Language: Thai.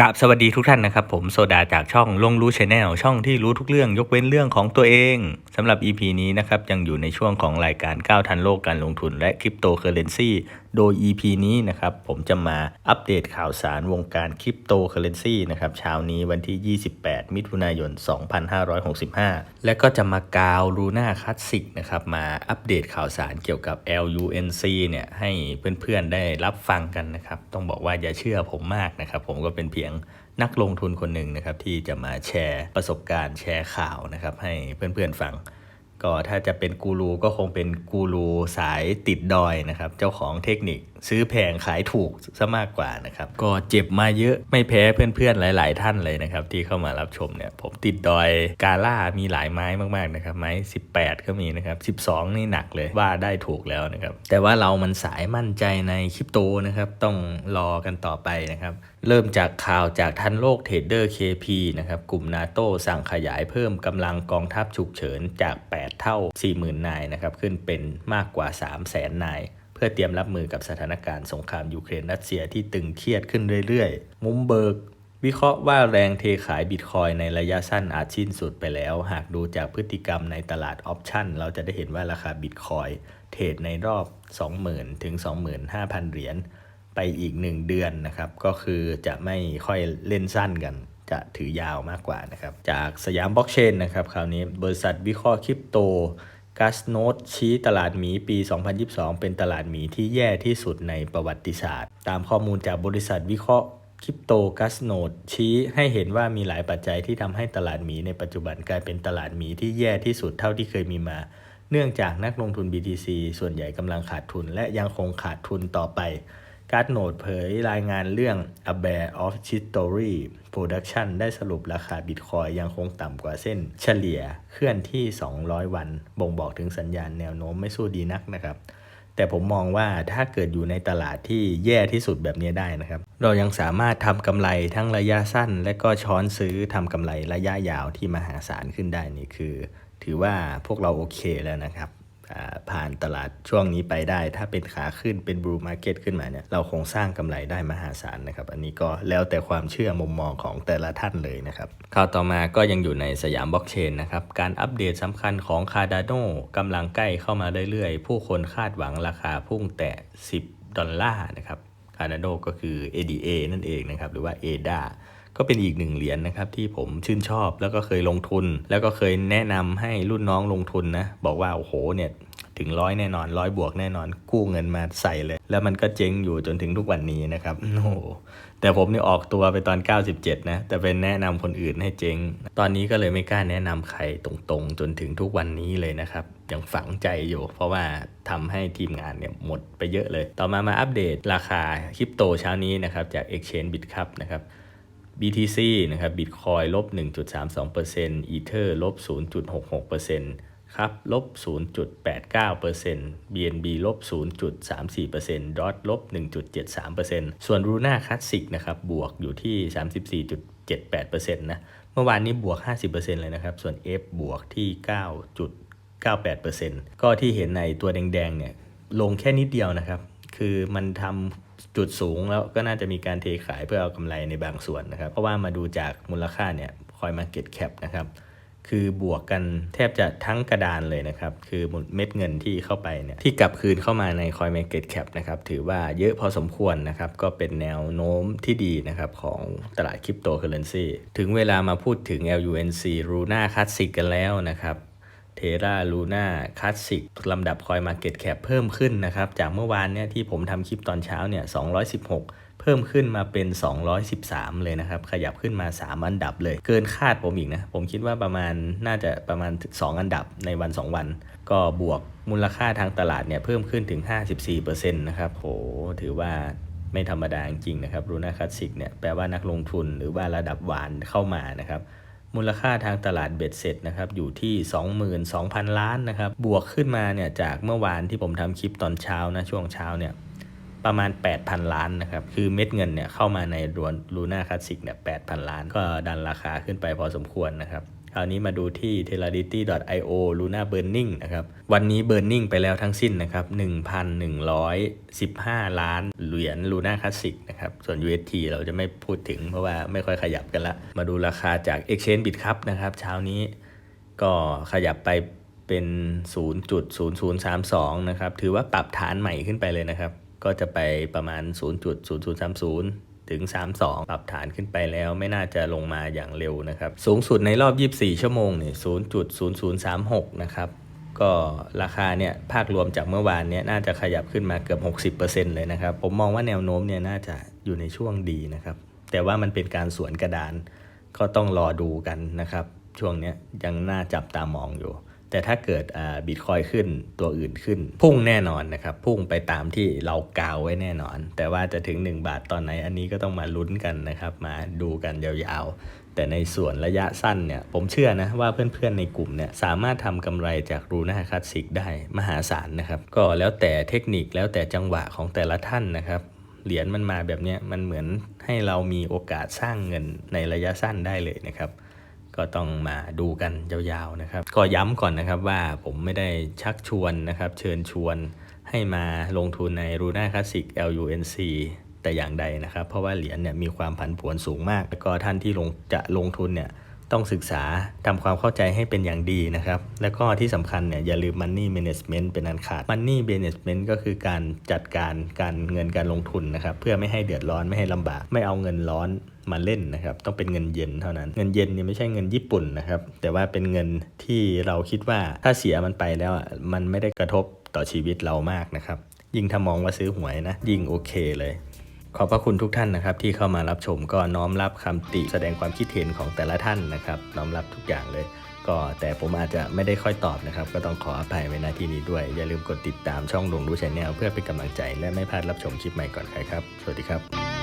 กับสวัสดีทุกท่านนะครับผมโซดาจากช่องลงรู้ชาแนลช่องที่รู้ทุกเรื่องยกเว้นเรื่องของตัวเองสำหรับ EP นี้นะครับยังอยู่ในช่วงของรายการก้าวทันโลกการลงทุนและคริปโตเคอเรนซี โดย EP นี้นะครับผมจะมาอัปเดตข่าวสารวงการคริปโตเคอเรนซีนะครับเช้านี้วันที่ 28 มิถุนายน 2565 และก็จะมากาวลูน่าคลาสสิกนะครับมาอัปเดตข่าวสารเกี่ยวกับ LUNC เนี่ยให้เพื่อนๆได้รับฟังกันนะครับต้องบอกว่าอย่าเชื่อผมมากนะครับผมก็เป็นเพียงนักลงทุนคนหนึ่งนะครับที่จะมาแชร์ประสบการณ์แชร์ข่าวนะครับให้เพื่อนๆฟัง ก็ถ้าจะเป็นกูรูก็คงเป็นกูรูสายติดดอยนะครับ เจ้าของเทคนิคซื้อแพงขายถูกซะมากกว่านะครับ ก็เจ็บมาเยอะไม่แพ้เพื่อนๆหลาย ๆ ท่านเลยนะครับ ที่เข้ามารับชมเนี่ย ผมติดดอยกาล่ามีหลายไม้มากๆนะครับ ไม้ 18 ก็มีนะครับ 12 นี่หนักเลยว่าได้ถูกแล้วนะครับ แต่ว่าเรามันสายมั่นใจในคริปโตนะครับ ต้องรอกันต่อไปนะครับ เริ่มจากข่าวจากทันโลกเทรดเดอร์ KP นะครับกลุ่มนาโตสั่งขยายเพิ่มกำลังกองทัพฉุกเฉินจาก 8เท่า 40,000 นายนะครับขึ้นเป็นมากกว่า 300,000 นาย เพื่อเตรียมรับมือกับสถานการณ์สงครามยูเครนรัสเซียที่ตึงเครียดขึ้นเรื่อยๆ มุมเบิกวิเคราะห์ว่าแรงเทขายบิตคอยในระยะสั้นอาจสิ้นสุดไปแล้ว หากดูจากพฤติกรรมในตลาดออปชันเราจะได้เห็นว่าราคาบิตคอยเทรดในรอบ 20,000 ถึง 25,000 เหรียญไปอีก 1 เดือนนะครับ ก็คือจะไม่ค่อยเล่นสั้นกัน จะถือยาวมากกว่านะครับ จากสยามบล็อกเชนนะครับคราวนี้บริษัทวิเคราะห์คริปโตกัสโนดชี้ตลาดหมีปี 2022 เป็นตลาดหมีที่แย่ที่สุดในประวัติศาสตร์ ตามข้อมูลจากบริษัทวิเคราะห์คริปโตกัสโนดชี้ให้เห็นว่ามีหลายปัจจัยที่ทำให้ตลาดหมีในปัจจุบันกลายเป็นตลาดหมีที่แย่ที่สุดเท่าที่เคยมีมา เนื่องจากนักลงทุน BTC ส่วนใหญ่กำลังขาดทุนและยังคงขาดทุนต่อไป การ์ดโนดเผยรายงานเรื่อง A Bear of History Production ได้สรุปราคาบิตคอยยังคงต่ำกว่าเส้น เฉลี่ยเคลื่อนที่ 200 วัน บ่งบอกถึงสัญญาณแนวโน้มไม่สู้ดีนักนะครับ แต่ผมมองว่าถ้าเกิดอยู่ในตลาดที่แย่ที่สุดแบบนี้ได้นะครับ เรายังสามารถทำกำไรทั้งระยะสั้น และก็ช้อนซื้อทำกำไรระยะยาวที่มหาศาลขึ้นได้นี่คือ ถือว่าพวกเราโอเคแล้วนะครับ ผ่านตลาดช่วงนี้ไปได้ ถ้าเป็นขาขึ้นเป็นบลูมาร์เก็ตขึ้นมาเนี่ยเราคงสร้างกำไรได้มหาศาลนะครับ อันนี้ก็แล้วแต่ความเชื่อมุมมองของแต่ละท่านเลยนะครับข่าวต่อมาก็ยังอยู่ในสยามบล็อกเชนนะครับ การอัปเดตสำคัญของ Cardano กำลังใกล้เข้ามาเรื่อยๆ ผู้คนคาดหวังราคาพุ่งแตะ10 ดอลลาร์นะครับ Cardano ก็คือ ADA นั่นเองนะครับหรือว่า ADA ก็เป็นอีกหนึ่งเหรียญนะครับที่ผมชื่นชอบแล้วก็เคยลงทุน แล้วก็เคยแนะนำให้รุ่นน้องลงทุนนะบอกว่าโอ้โหเนี่ยถึงร้อยแน่นอนร้อยบวกแน่นอนกู้เงินมาใส่เลย แล้วมันก็เจ๊งอยู่จนถึงทุกวันนี้นะครับโอ้แต่ผมนี่ออกตัวไปตอน 97 นะ แต่เป็นแนะนำคนอื่นให้เจ๊ง ตอนนี้ก็เลยไม่กล้าแนะนำใครตรงๆ จนถึงทุกวันนี้เลยนะครับยังฝังใจอยู่ เพราะว่าทำให้ทีมงานเนี่ยหมดไปเยอะเลย ต่อมามาอัปเดตราคาคริปโตเช้านี้นะครับจาก Exchange Bitcup นะครับ BTC นะครับ Bitcoin ลบ 1.32% Ether ลบ 0.66%ครับ ลบ 0.89% BNB ลบ 0.34% DOT ลบ 1.73%ส่วน Luna Classic นะครับ บวกอยู่ที่ 34.78%นะ เมื่อวานนี้บวก 50%เลยนะครับ ส่วน F บวกที่ 9.98%ก็ที่เห็นในตัวแดงๆเนี่ย ลงแค่นิดเดียวนะครับ คือมันทำ จุดสูงแล้วก็น่าจะมีการเทขายเพื่อเอากำไรในบางส่วนนะครับ เพราะว่ามาดูจากมูลค่าเนี่ยคอยมาเก็ตแคปนะครับคือบวกกันแทบจะทั้งกระดานเลยนะครับ คือเม็ดเงินที่เข้าไปเนี่ยที่กลับคืนเข้ามาใน Coin Market Cap นะครับถือว่าเยอะพอสมควรนะครับ ก็เป็นแนวโน้มที่ดีนะครับของตลาดคริปโตเคอเรนซีถึงเวลามาพูดถึง LUNC Luna Classic กันแล้วนะครับ เทราลูน่าคลาสสิกลำดับคอยมาเก็ตแคปเพิ่มขึ้นนะครับ จากเมื่อวานเนี่ยที่ผมทำคลิปตอนเช้าเนี่ย 216 เพิ่มขึ้นมาเป็น 213 เลยนะครับ ขยับขึ้นมา 3 อันดับเลย เกินคาดผมอีกนะ ผมคิดว่าประมาณน่าจะประมาณ 2 อันดับในวัน 2 วัน ก็บวกมูลค่าทางตลาดเนี่ยเพิ่มขึ้นถึง 54%นะครับโหถือว่าไม่ธรรมดาจริงๆนะครับรูน่าคลาสสิกเนี่ยแปลว่านักลงทุนหรือว่าระดับหวานเข้ามานะครับ มูลค่าทางตลาดเบ็ดเสร็จนะครับอยู่ที่ 22,000 ล้านนะครับบวกขึ้นมาเนี่ยจากเมื่อวานที่ผมทำคลิปตอนเช้านะช่วงเช้าเนี่ยประมาณ 8,000 ล้านนะครับ คือเม็ดเงินเนี่ยเข้ามาในรวนลูน่าคลาสสิกเนี่ย 8,000 ล้าน ก็ดันราคาขึ้นไปพอสมควรนะครับ คราวนี้มาดูที่ telarity.io luna burning นะครับวันนี้ burning ไปแล้วทั้งสิ้นนะครับ1,115 ล้านเหรียญ luna classic นะครับส่วน UST เราจะไม่พูดถึงเพราะว่าไม่ค่อยขยับกันละ มาดูราคาจาก exchange bit ครับนะครับเช้านี้ก็ขยับไปเป็น 0.0032 นะครับ ถือว่าปรับฐานใหม่ขึ้นไปเลยนะครับ ก็จะไปประมาณ 0.0030 ถึง 32 ปรับฐานขึ้นไปแล้วไม่น่าจะลงมาอย่างเร็วนะครับ สูงสุดในรอบ 24 ชั่วโมงเนี่ย0.0036 นะครับ ก็ราคาเนี่ยภาครวมจากเมื่อวานเนี่ยน่าจะขยับขึ้นมาเกือบ 60%เลยนะครับ ผมมองว่าแนวโน้มเนี่ยน่าจะอยู่ในช่วงดีนะครับ แต่ว่ามันเป็นการสวนกระดาน ก็ต้องรอดูกันนะครับ ช่วงนี้ยังน่าจับตามองอยู่ แต่ถ้าเกิดบิตคอยขึ้นตัวอื่นขึ้น พุ่งแน่นอนนะครับ พุ่งไปตามที่เรากาวไว้แน่นอน แต่ว่าจะถึง 1 บาทตอนไหนอันนี้ก็ต้องมาลุ้นกันนะครับ มาดูกันยาวๆ แต่ในส่วนระยะสั้นเนี่ย ผมเชื่อนะว่าเพื่อนๆในกลุ่มเนี่ย สามารถทำกำไรจากรูน่าคลาสสิกได้มหาศาลนะครับ ก็แล้วแต่เทคนิคแล้วแต่จังหวะของแต่ละท่านนะครับเหรียญมันมาแบบนี้มันเหมือนให้เรามีโอกาสสร้างเงินในระยะสั้นได้เลยนะครับ ก็ต้องมาดูกันยาวๆนะครับก็ย้ำก่อนนะครับว่าผมไม่ได้ชักชวนนะครับ เชิญชวนให้มาลงทุนใน Luna Classic LUNC แต่อย่างใดนะครับ เพราะว่าเหรียญเนี่ยมีความผันผวนสูงมาก แล้วก็ท่านที่ลงจะลงทุนเนี่ยต้องศึกษาทำความเข้าใจให้เป็นอย่างดีนะครับ แล้วก็ที่สำคัญเนี่ยอย่าลืม Money Management เป็นอันขาด Money Management ก็คือการจัดการการเงินการลงทุนนะครับ เพื่อไม่ให้เดือดร้อนไม่ให้ลำบาก ไม่เอาเงินร้อน มาเล่นนะครับ ต้องเป็นเงินเย็นเท่านั้น เงินเย็นเนี่ยไม่ใช่เงินญี่ปุ่นนะครับ แต่ว่าเป็นเงินที่เราคิดว่าถ้าเสียมันไปแล้วอะมันไม่ได้กระทบต่อชีวิตเรามากนะครับ ยิ่งถ้ามองว่าซื้อหวยนะ ยิ่งโอเคเลยขอบพระคุณทุกท่านนะครับ ที่เข้ามารับชมก็น้อมรับคำติแสดงความคิดเห็นของแต่ละท่านนะครับ น้อมรับทุกอย่างเลย ก็แต่ผมอาจจะไม่ได้ค่อยตอบนะครับ ก็ต้องขออภัยไว้ณที่นี้ด้วย อย่าลืมกดติดตามช่องลงรู้ชแนลเพื่อเป็นกำลังใจและไม่พลาดรับชมคลิปใหม่ก่อนใครครับ สวัสดีครับ